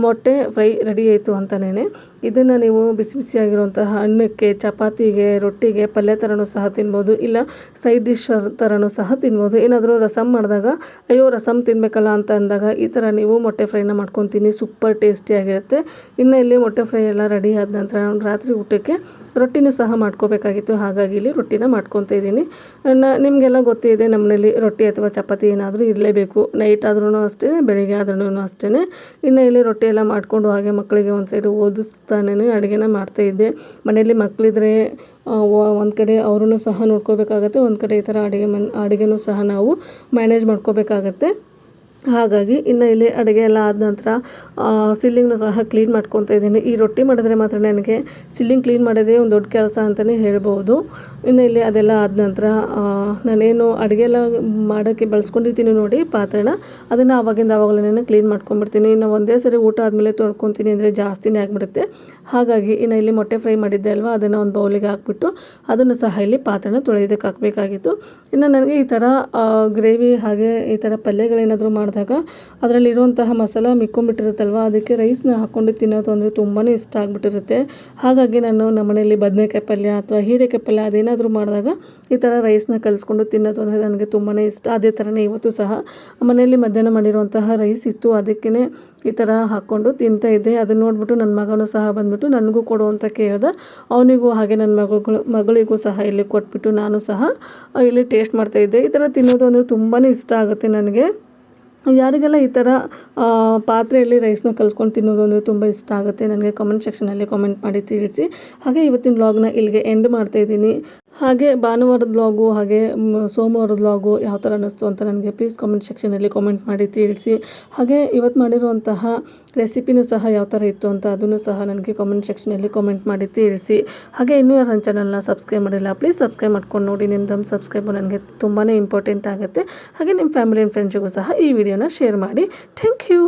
ಮೊಟ್ಟೆ ಫ್ರೈ ರೆಡಿ ಆಯಿತು ಅಂತಲೇ ಇದನ್ನು ನೀವು ಬಿಸಿ ಬಿಸಿಯಾಗಿರುವಂತಹ ಅನ್ನಕ್ಕೆ ಚಪಾತಿಗೆ, ರೊಟ್ಟಿಗೆ, ಪಲ್ಯ ಥರನೂ ಸಹ ತಿನ್ಬೋದು. ಇಲ್ಲ ಸೈಡ್ ಡಿಶ್ ಥರನೂ ಸಹ ತಿನ್ಬೋದು. ಏನಾದರೂ ರಸಮ್ ಮಾಡಿದಾಗ, ಅಯ್ಯೋ ರಸಮ್ ತಿನ್ನಬೇಕಲ್ಲ ಅಂತ ಅಂದಾಗ ಈ ಥರ ನೀವು ಮೊಟ್ಟೆ ಫ್ರೈನ ಮಾಡ್ಕೊತೀನಿ. ಸೂಪರ್ ಟೇಸ್ಟಿಯಾಗಿರುತ್ತೆ ಇನ್ನು ಇಲ್ಲಿ ಮೊಟ್ಟೆ ಫ್ರೈ ಎಲ್ಲ ರೆಡಿ ಆದ ನಂತರ ರಾತ್ರಿ ಊಟಕ್ಕೆ ರೊಟ್ಟಿನೂ ಸಹ ಮಾಡ್ಕೋಬೇಕಾಗಿತ್ತು. ಹಾಗಾಗಿ ಇಲ್ಲಿ ರೊಟ್ಟಿನ ಮಾಡ್ಕೊತಾ ಇದ್ದೀನಿ. ನಿಮಗೆಲ್ಲ ಗೊತ್ತೇ ಇದೆ ನಮ್ಮನೇಲಿ ರೊಟ್ಟಿ ಅಥವಾ ಚಪಾತಿ ಏನಾದರೂ ಇರಲೇಬೇಕು. ನೈಟ್ ಆದ್ರೂ ಅಷ್ಟೇ, ಬೆಳಿಗ್ಗೆ ಆದ್ರೂ ಅಷ್ಟೇ ಇನ್ನು ಇಲ್ಲಿ ರೊಟ್ಟಿ ಎಲ್ಲ ಮಾಡಿಕೊಂಡು ಹಾಗೆ ಮಕ್ಕಳಿಗೆ ಒಂದು ಸೈಡು ಓದಿಸ್ತಾನೆ ಅಡುಗೆನ ಮಾಡ್ತಾಯಿದ್ದೆ ಮನೆಯಲ್ಲಿ ಮಕ್ಕಳಿದ್ರೆ ಒಂದು ಕಡೆ ಅವ್ರೂ ಸಹ ನೋಡ್ಕೋಬೇಕಾಗತ್ತೆ, ಒಂದು ಕಡೆ ಈ ಥರ ಅಡುಗೆ ಮನ್, ಅಡುಗೆನೂ ಸಹ ನಾವು ಮ್ಯಾನೇಜ್ ಮಾಡ್ಕೋಬೇಕಾಗತ್ತೆ. ಹಾಗಾಗಿ ಇನ್ನು ಇಲ್ಲಿ ಅಡುಗೆ ಎಲ್ಲ ಆದ ನಂತರ ಸಿಲ್ಲಿಂಗ್ನು ಸಹ ಕ್ಲೀನ್ ಮಾಡ್ಕೊತಾ ಇದ್ದೀನಿ. ಈ ರೊಟ್ಟಿ ಮಾಡಿದ್ರೆ ಮಾತ್ರ ನನಗೆ ಸಿಲ್ಲಿಂಗ್ ಕ್ಲೀನ್ ಮಾಡೋದೇ ಒಂದು ದೊಡ್ಡ ಕೆಲಸ ಅಂತಲೇ ಹೇಳ್ಬೋದು. ಇನ್ನು ಇಲ್ಲಿ ಅದೆಲ್ಲ ಆದ ನಂತರ ನಾನೇನು ಅಡುಗೆ ಎಲ್ಲ ಮಾಡೋಕ್ಕೆ ಬಳಸ್ಕೊಂಡಿರ್ತೀನಿ ನೋಡಿ ಪಾತ್ರೆನ, ಅದನ್ನು ಆವಾಗಿಂದ ಆವಾಗಲೇ ಕ್ಲೀನ್ ಮಾಡ್ಕೊಂಬಿಡ್ತೀನಿ ಇನ್ನು ಒಂದೇ ಸರಿ ಊಟ ಆದಮೇಲೆ ತೊಳ್ಕೊತೀನಿ ಅಂದರೆ ಜಾಸ್ತಿನೇ ಆಗಿಬಿಡುತ್ತೆ. ಹಾಗಾಗಿ ಇನ್ನು ಇಲ್ಲಿ ಮೊಟ್ಟೆ ಫ್ರೈ ಮಾಡಿದ್ದೆ ಅಲ್ವಾ, ಅದನ್ನು ಒಂದು ಬೌಲಿಗೆ ಹಾಕ್ಬಿಟ್ಟು ಅದನ್ನು ಸಹ ಇಲ್ಲಿ ಪಾತ್ರೆನ ತೊಳೆಯೋದಕ್ಕೆ ಹಾಕಬೇಕಾಗಿತ್ತು. ಇನ್ನು ನನಗೆ ಈ ಥರ ಗ್ರೇವಿ ಹಾಗೆ ಈ ಥರ ಪಲ್ಯಗಳೇನಾದರೂ ಮಾಡಿದಾಗ ಅದರಲ್ಲಿರುವಂತಹ ಮಸಾಲ ಮಿಕ್ಕೊಂಬಿಟ್ಟಿರುತ್ತಲ್ವ ಅದಕ್ಕೆ ರೈಸ್ನ ಹಾಕ್ಕೊಂಡು ತಿನ್ನೋದು ಅಂದರೆ ತುಂಬಾ ಇಷ್ಟ ಆಗಿಬಿಟ್ಟಿರುತ್ತೆ. ಹಾಗಾಗಿ ನಾನು ನಮ್ಮ ಮನೆಯಲ್ಲಿ ಬದನೆಕಾಯಿ ಪಲ್ಯ ಅಥವಾ ಹೀರೆಕಾಯಿ ಪಲ್ಯ ಅದೇನಾದರೂ ಮಾಡಿದಾಗ ಈ ಥರ ರೈಸ್ನ ಕಲಿಸ್ಕೊಂಡು ತಿನ್ನೋದು ಅಂದರೆ ನನಗೆ ತುಂಬಾ ಇಷ್ಟ. ಅದೇ ಥರನೇ ಇವತ್ತು ಸಹ ಮನೆಯಲ್ಲಿ ಮಧ್ಯಾಹ್ನ ಮಾಡಿರುವಂತಹ ರೈಸ್ ಇತ್ತು ಅದಕ್ಕೇ ಈ ಥರ ಹಾಕ್ಕೊಂಡು ತಿಂತಾ ಇದ್ದೆ. ಅದನ್ನು ನೋಡಿಬಿಟ್ಟು ನನ್ನ ಮಗನೂ ಸಹ ಬಂದ್ಬಿಟ್ಟು ನನಗೂ ಕೊಡು ಅಂತ ಕೇಳಿದೆ. ಅವನಿಗೂ ಹಾಗೆ ನನ್ನ ಮಗಳು ಮಗಳಿಗೂ ಸಹ ಇಲ್ಲಿ ಕೊಟ್ಬಿಟ್ಟು ನಾನು ಸಹ ಇಲ್ಲಿ ಟೇಸ್ಟ್ ಮಾಡ್ತಾಯಿದ್ದೆ ಈ ಥರ ತಿನ್ನೋದು ಅಂದರೆ ತುಂಬಾ ಇಷ್ಟ ಆಗುತ್ತೆ ನನಗೆ. ಯಾರಿಗೆಲ್ಲ ಈ ಥರ ಪಾತ್ರೆಯಲ್ಲಿ ರೈಸ್ನ ಕಲ್ಸ್ಕೊಂಡು ತಿನ್ನೋದು ಅಂದರೆ ತುಂಬ ಇಷ್ಟ ಆಗುತ್ತೆ, ನನಗೆ ಕಮೆಂಟ್ ಸೆಕ್ಷನಲ್ಲಿ ಕಾಮೆಂಟ್ ಮಾಡಿ ತಿಳಿಸಿ. ಹಾಗೆ ಇವತ್ತಿನ ವ್ಲಾಗ್ನ ಇಲ್ಲಿಗೆ ಎಂಡ್ ಮಾಡ್ತಾಯಿದ್ದೀನಿ ಹಾಗೆ ಭಾನುವಾರದ ಲಾಗು ಹಾಗೆ ಸೋಮವಾರದ ಲಾಗು ಯಾವ ಥರ ಅನ್ನಿಸ್ತು ಅಂತ ನನಗೆ ಪ್ಲೀಸ್ ಕಾಮೆಂಟ್ ಸೆಕ್ಷನಲ್ಲಿ ಕಾಮೆಂಟ್ ಮಾಡಿ ತಿಳಿಸಿ. ಹಾಗೆ ಇವತ್ತು ಮಾಡಿರುವಂತಹ ರೆಸಿಪಿನೂ ಸಹ ಯಾವ ಥರ ಇತ್ತು ಅಂತ ಅದನ್ನು ಸಹ ನನಗೆ ಕಾಮೆಂಟ್ ಸೆಕ್ಷನಲ್ಲಿ ಕಾಮೆಂಟ್ ಮಾಡಿ ತಿಳಿಸಿ. ಹಾಗೆ ಇನ್ನೂ ಯಾರು ನನ್ನ ಚಾನಲ್ನ ಸಬ್ಸ್ಕ್ರೈಬ್ ಮಾಡಿಲ್ಲ ಪ್ಲೀಸ್ ಸಬ್ಸ್ಕ್ರೈಬ್ ಮಾಡ್ಕೊಂಡು ನೋಡಿ. ನಿಮ್ಮದೊಂದು ಸಬ್ಸ್ಕ್ರೈಬು ನನಗೆ ತುಂಬಾ ಇಂಪಾರ್ಟೆಂಟ್ ಆಗುತ್ತೆ. ಹಾಗೆ ನಿಮ್ಮ ಫ್ಯಾಮಿಲಿ ಆ್ಯಂಡ್ ಫ್ರೆಂಡ್ಸಿಗೂ ಸಹ ಈ ವಿಡಿಯೋನ ಶೇರ್ ಮಾಡಿ. Thank you